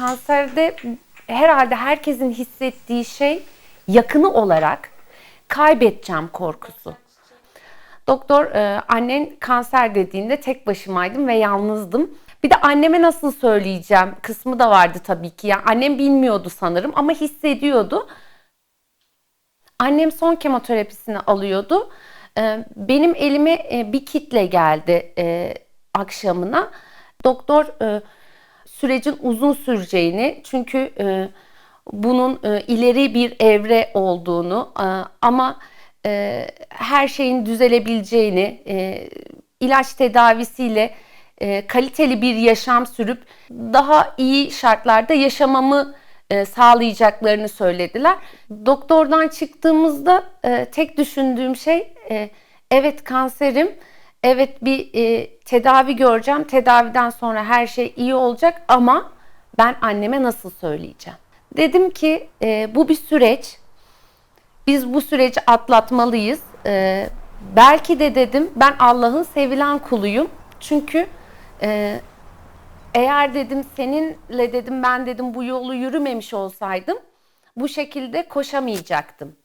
kanserde herhalde herkesin hissettiği şey yakını olarak kaybedeceğim korkusu. Doktor e, annen kanser dediğinde tek başımaydım ve yalnızdım. Bir de anneme nasıl söyleyeceğim kısmı da vardı tabii ki. Yani annem bilmiyordu sanırım ama hissediyordu. Annem son kemoterapisini alıyordu. E, benim elime e, bir kitle geldi akşamına. Doktor sürecin uzun süreceğini çünkü e, bunun e, ileri bir evre olduğunu e, ama e, her şeyin düzelebileceğini, e, ilaç tedavisiyle e, kaliteli bir yaşam sürüp daha iyi şartlarda yaşamamı e, sağlayacaklarını söylediler. Doktordan çıktığımızda e, tek düşündüğüm şey e, evet kanserim, evet bir e, tedavi göreceğim, tedaviden sonra her şey iyi olacak ama ben anneme nasıl söyleyeceğim? Dedim ki e, bu bir süreç, biz bu süreci atlatmalıyız. E, belki de dedim ben Allah'ın sevilen kuluyum. Çünkü e, eğer dedim seninle dedim ben dedim bu yolu yürümemiş olsaydım bu şekilde koşamayacaktım.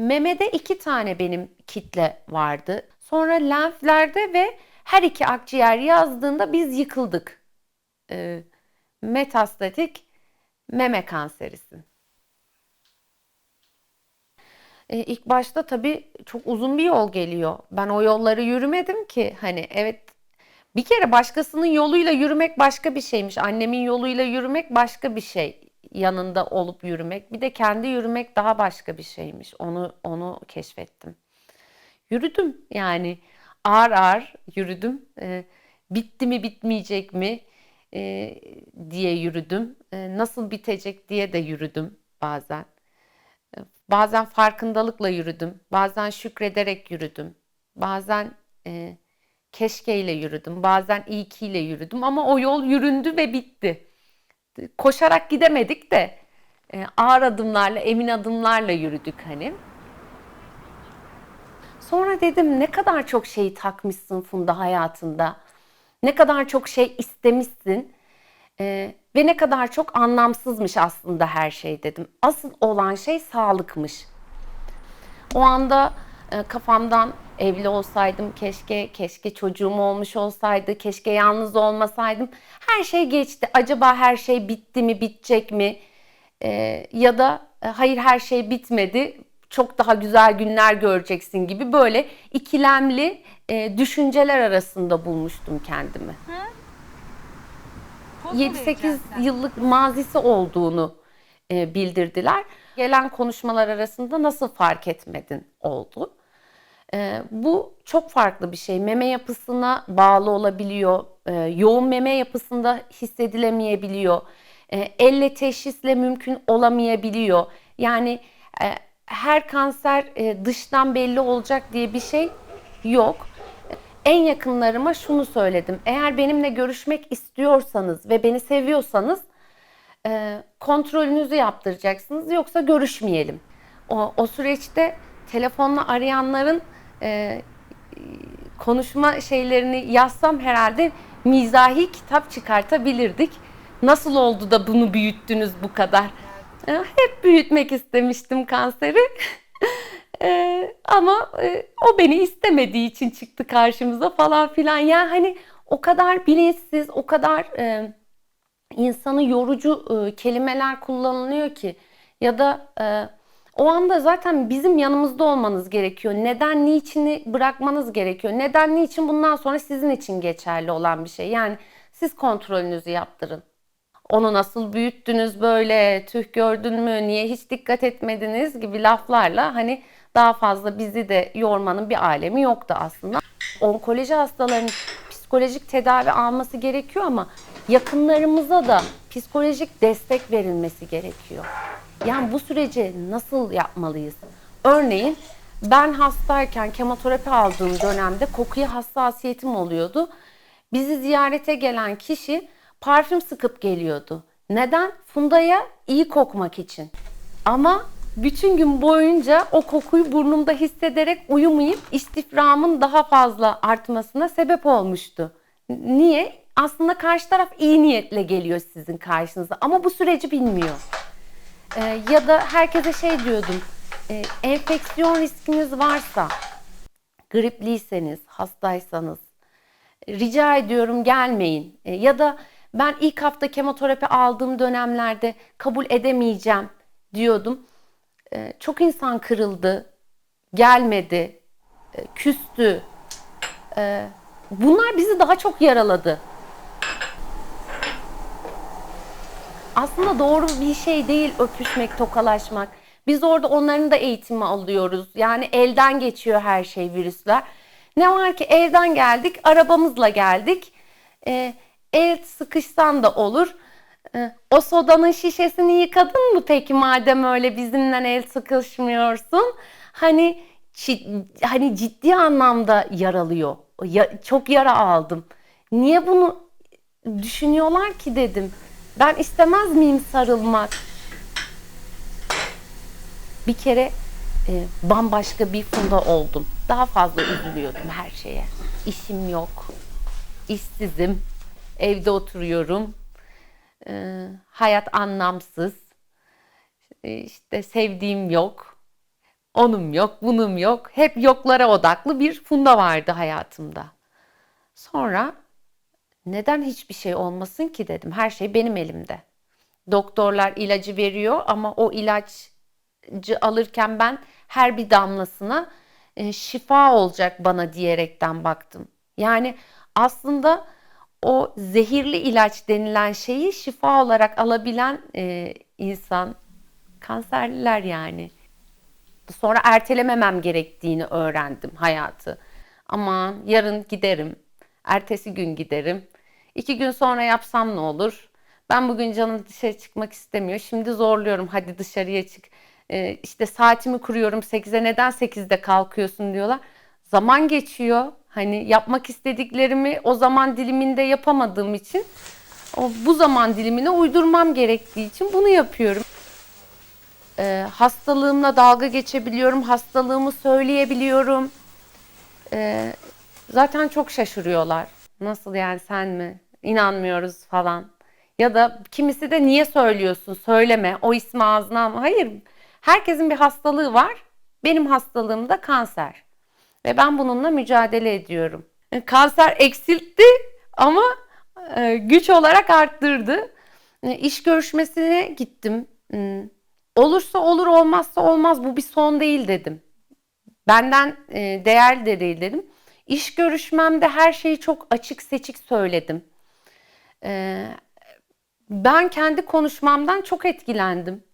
Memede iki tane benim kitle vardı. Sonra lenflerde ve her iki akciğer yazdığında biz yıkıldık. E, metastatik meme kanserisin. E, ilk başta tabii çok uzun bir yol geliyor. Ben o yolları yürümedim ki. Hani evet bir kere başkasının yoluyla yürümek başka bir şeymiş. Annemin yoluyla yürümek başka bir şey. Yanında olup yürümek. Bir de kendi yürümek daha başka bir şeymiş. Onu onu keşfettim. Yürüdüm yani ağır ağır yürüdüm. E, bitti mi bitmeyecek mi e, diye yürüdüm. E, nasıl bitecek diye de yürüdüm bazen. E, bazen farkındalıkla yürüdüm. Bazen şükrederek yürüdüm. Bazen e, keşkeyle yürüdüm. Bazen iyi kiyle yürüdüm ama o yol yüründü ve bitti. Koşarak gidemedik de e, ağır adımlarla, emin adımlarla yürüdük hani. Sonra dedim ne kadar çok şeyi takmışsın Funda hayatında. Ne kadar çok şey istemişsin. E, ve ne kadar çok anlamsızmış aslında her şey dedim. Asıl olan şey sağlıkmış. O anda e, kafamdan evli olsaydım keşke, keşke çocuğum olmuş olsaydı, keşke yalnız olmasaydım. Her şey geçti. Acaba her şey bitti mi, bitecek mi? E, ya da e, hayır her şey bitmedi, çok daha güzel günler göreceksin gibi böyle ikilemli e, düşünceler arasında bulmuştum kendimi. 7-8 yıllık mazisi olduğunu e, bildirdiler. Gelen konuşmalar arasında nasıl fark etmedin oldu. E, bu çok farklı bir şey. Meme yapısına bağlı olabiliyor. E, yoğun meme yapısında hissedilemeyebiliyor. E, elle teşhisle mümkün olamayabiliyor. Yani e, her kanser e, dıştan belli olacak diye bir şey yok. En yakınlarıma şunu söyledim. Eğer benimle görüşmek istiyorsanız ve beni seviyorsanız e, kontrolünüzü yaptıracaksınız yoksa görüşmeyelim. O, o süreçte telefonla arayanların e, konuşma şeylerini yazsam herhalde mizahi kitap çıkartabilirdik. Nasıl oldu da bunu büyüttünüz bu kadar? E, hep büyütmek istemiştim kanseri. e, ama e, o beni istemediği için çıktı karşımıza falan filan. Yani hani o kadar bilinçsiz, o kadar e, insanı yorucu e, kelimeler kullanılıyor ki ya da e, o anda zaten bizim yanımızda olmanız gerekiyor. Neden, niçini bırakmanız gerekiyor. Neden, niçin bundan sonra sizin için geçerli olan bir şey. Yani siz kontrolünüzü yaptırın. Onu nasıl büyüttünüz böyle, tüh gördün mü, niye hiç dikkat etmediniz gibi laflarla hani daha fazla bizi de yormanın bir alemi yoktu aslında. Onkoloji hastalarının psikolojik tedavi alması gerekiyor ama yakınlarımıza da psikolojik destek verilmesi gerekiyor. Yani bu süreci nasıl yapmalıyız? Örneğin ben hastayken kemoterapi aldığım dönemde kokuya hassasiyetim oluyordu. Bizi ziyarete gelen kişi parfüm sıkıp geliyordu. Neden? Funda'ya iyi kokmak için. Ama bütün gün boyunca o kokuyu burnumda hissederek uyumayıp istiframın daha fazla artmasına sebep olmuştu. Niye? Aslında karşı taraf iyi niyetle geliyor sizin karşınıza ama bu süreci bilmiyor. Ee, ya da herkese şey diyordum, e, enfeksiyon riskiniz varsa, gripliyseniz, hastaysanız, rica ediyorum gelmeyin. E, ya da ben ilk hafta kemoterapi aldığım dönemlerde kabul edemeyeceğim diyordum. E, çok insan kırıldı, gelmedi, e, küstü. E, bunlar bizi daha çok yaraladı. Aslında doğru bir şey değil öpüşmek, tokalaşmak. Biz orada onların da eğitimi alıyoruz. Yani elden geçiyor her şey virüsler. Ne var ki evden geldik, arabamızla geldik. E, el sıkışsan da olur. E, o sodanın şişesini yıkadın mı peki madem öyle bizimle el sıkışmıyorsun? Hani çi- hani ciddi anlamda yaralıyor. Ya, çok yara aldım. Niye bunu düşünüyorlar ki dedim. Ben istemez miyim sarılmak? Bir kere e, bambaşka bir funda oldum. Daha fazla üzülüyordum her şeye. İşim yok. işsizim. Evde oturuyorum. E, hayat anlamsız. E, işte sevdiğim yok. Onum yok, bunum yok. Hep yoklara odaklı bir funda vardı hayatımda. Sonra neden hiçbir şey olmasın ki dedim. Her şey benim elimde. Doktorlar ilacı veriyor ama o ilacı alırken ben her bir damlasına e, şifa olacak bana diyerekten baktım. Yani aslında o zehirli ilaç denilen şeyi şifa olarak alabilen e, insan kanserliler yani. Sonra ertelememem gerektiğini öğrendim hayatı. Aman yarın giderim, ertesi gün giderim. İki gün sonra yapsam ne olur? Ben bugün canım dışarı çıkmak istemiyor. Şimdi zorluyorum hadi dışarıya çık. Ee, işte saatimi kuruyorum 8'e neden 8'de kalkıyorsun diyorlar. Zaman geçiyor. Hani yapmak istediklerimi o zaman diliminde yapamadığım için o bu zaman dilimine uydurmam gerektiği için bunu yapıyorum. Ee, hastalığımla dalga geçebiliyorum, hastalığımı söyleyebiliyorum. Ee, zaten çok şaşırıyorlar. Nasıl yani sen mi? İnanmıyoruz falan. Ya da kimisi de niye söylüyorsun? Söyleme. O ismi ağzına alma. Hayır. Herkesin bir hastalığı var. Benim hastalığım da kanser. Ve ben bununla mücadele ediyorum. E, Kanser eksiltti ama e, güç olarak arttırdı. E, İş görüşmesine gittim. Olursa olur olmazsa olmaz bu bir son değil dedim. Benden değerli de değil dedim. İş görüşmemde her şeyi çok açık seçik söyledim. E, ben kendi konuşmamdan çok etkilendim.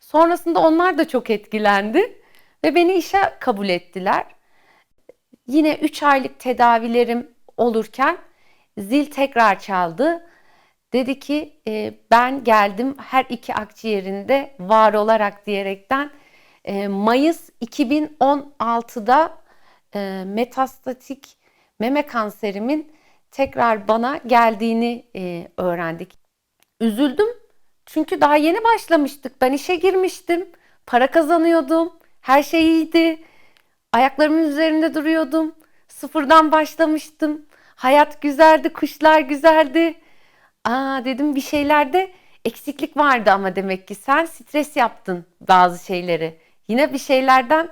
Sonrasında onlar da çok etkilendi ve beni işe kabul ettiler. Yine 3 aylık tedavilerim olurken zil tekrar çaldı. Dedi ki e, ben geldim her iki akciğerinde var olarak diyerekten e, Mayıs 2016'da e, metastatik meme kanserimin tekrar bana geldiğini e, öğrendik. Üzüldüm çünkü daha yeni başlamıştık. Ben işe girmiştim, para kazanıyordum, her şey iyiydi. Ayaklarımın üzerinde duruyordum. Sıfırdan başlamıştım. Hayat güzeldi, kuşlar güzeldi. Aa dedim bir şeylerde eksiklik vardı ama demek ki sen stres yaptın bazı şeyleri. Yine bir şeylerden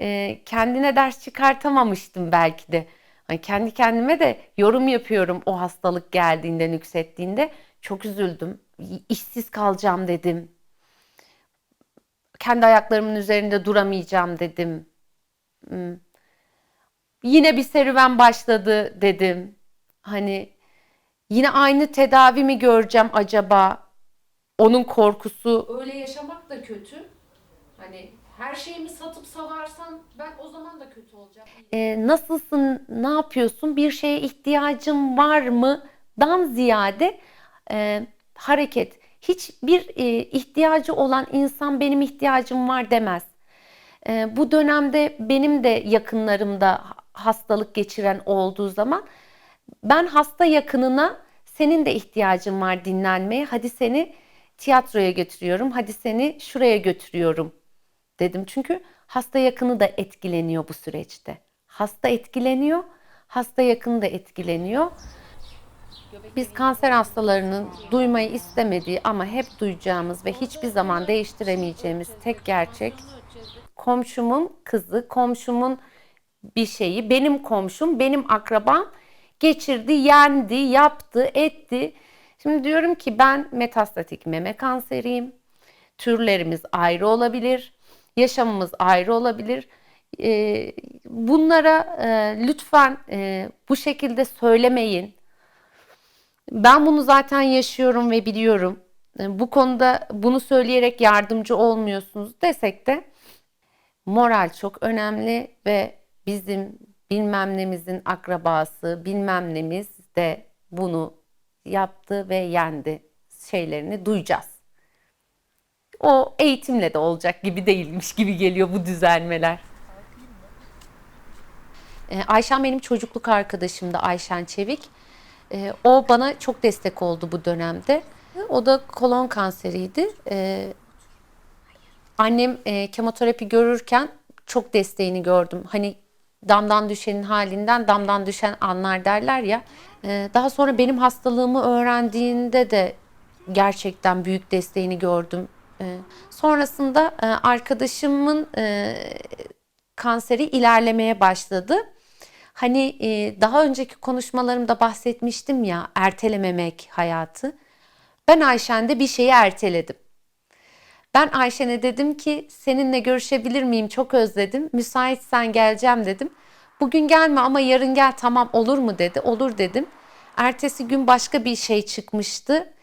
e, kendine ders çıkartamamıştım belki de. Hani kendi kendime de yorum yapıyorum o hastalık geldiğinde, nüksettiğinde. Çok üzüldüm. İşsiz kalacağım dedim. Kendi ayaklarımın üzerinde duramayacağım dedim. Hmm. Yine bir serüven başladı dedim. Hani yine aynı tedavi mi göreceğim acaba? Onun korkusu. Öyle yaşamak da kötü. Hani her şeyimi satıp savarsam ben o zaman da kötü olacağım. e, nasılsın, ne yapıyorsun, bir şeye ihtiyacın var mı? Dan ziyade e, hareket. Hiçbir e, ihtiyacı olan insan benim ihtiyacım var demez. E, bu dönemde benim de yakınlarımda hastalık geçiren olduğu zaman ben hasta yakınına senin de ihtiyacın var dinlenmeye. Hadi seni tiyatroya götürüyorum. Hadi seni şuraya götürüyorum dedim. Çünkü hasta yakını da etkileniyor bu süreçte. Hasta etkileniyor, hasta yakını da etkileniyor. Biz kanser hastalarının duymayı istemediği ama hep duyacağımız ve hiçbir zaman değiştiremeyeceğimiz tek gerçek komşumun kızı, komşumun bir şeyi, benim komşum, benim akrabam geçirdi, yendi, yaptı, etti. Şimdi diyorum ki ben metastatik meme kanseriyim. Türlerimiz ayrı olabilir. Yaşamımız ayrı olabilir. Ee, bunlara e, lütfen e, bu şekilde söylemeyin. Ben bunu zaten yaşıyorum ve biliyorum. E, Bu konuda bunu söyleyerek yardımcı olmuyorsunuz desek de moral çok önemli ve bizim bilmem nemizin akrabası, bilmem nemiz de bunu yaptı ve yendi şeylerini duyacağız. O eğitimle de olacak gibi değilmiş gibi geliyor bu düzelmeler. Ee, Ayşen benim çocukluk arkadaşımdı Ayşen Çevik. Ee, O bana çok destek oldu bu dönemde. O da kolon kanseriydi. Ee, Annem e, kemoterapi görürken çok desteğini gördüm. Hani damdan düşenin halinden damdan düşen anlar derler ya. Daha sonra benim hastalığımı öğrendiğinde de gerçekten büyük desteğini gördüm. Ee, sonrasında e, arkadaşımın e, kanseri ilerlemeye başladı. Hani e, daha önceki konuşmalarımda bahsetmiştim ya ertelememek hayatı. Ben Ayşen'de bir şeyi erteledim. Ben Ayşen'e dedim ki seninle görüşebilir miyim? Çok özledim. Müsaitsen geleceğim dedim. Bugün gelme ama yarın gel tamam olur mu dedi. Olur dedim. Ertesi gün başka bir şey çıkmıştı.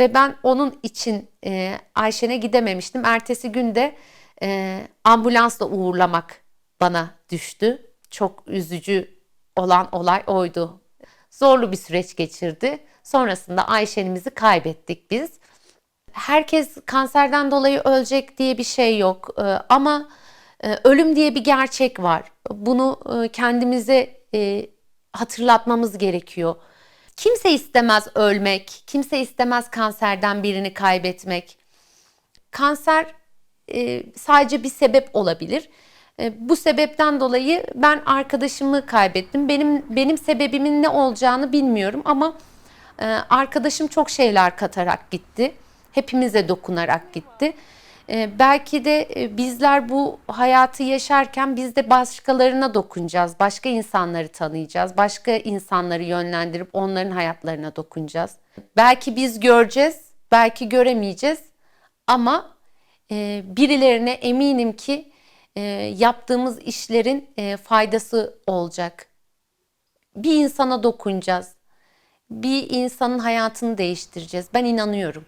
Ve ben onun için e, Ayşen'e gidememiştim. Ertesi gün de e, ambulansla uğurlamak bana düştü. Çok üzücü olan olay oydu. Zorlu bir süreç geçirdi. Sonrasında Ayşen'imizi kaybettik biz herkes kanserden dolayı ölecek diye bir şey yok. Ee, Ama e, ölüm diye bir gerçek var. Bunu e, kendimize e, hatırlatmamız gerekiyor. Kimse istemez ölmek, kimse istemez kanserden birini kaybetmek. Kanser e, sadece bir sebep olabilir. E, Bu sebepten dolayı ben arkadaşımı kaybettim. Benim benim sebebimin ne olacağını bilmiyorum ama e, arkadaşım çok şeyler katarak gitti. Hepimize dokunarak gitti. E, belki de e, bizler bu hayatı yaşarken biz de başkalarına dokunacağız. Başka insanları tanıyacağız. Başka insanları yönlendirip onların hayatlarına dokunacağız. Belki biz göreceğiz, belki göremeyeceğiz. Ama e, birilerine eminim ki e, yaptığımız işlerin faydası olacak. Bir insana dokunacağız. Bir insanın hayatını değiştireceğiz. Ben inanıyorum.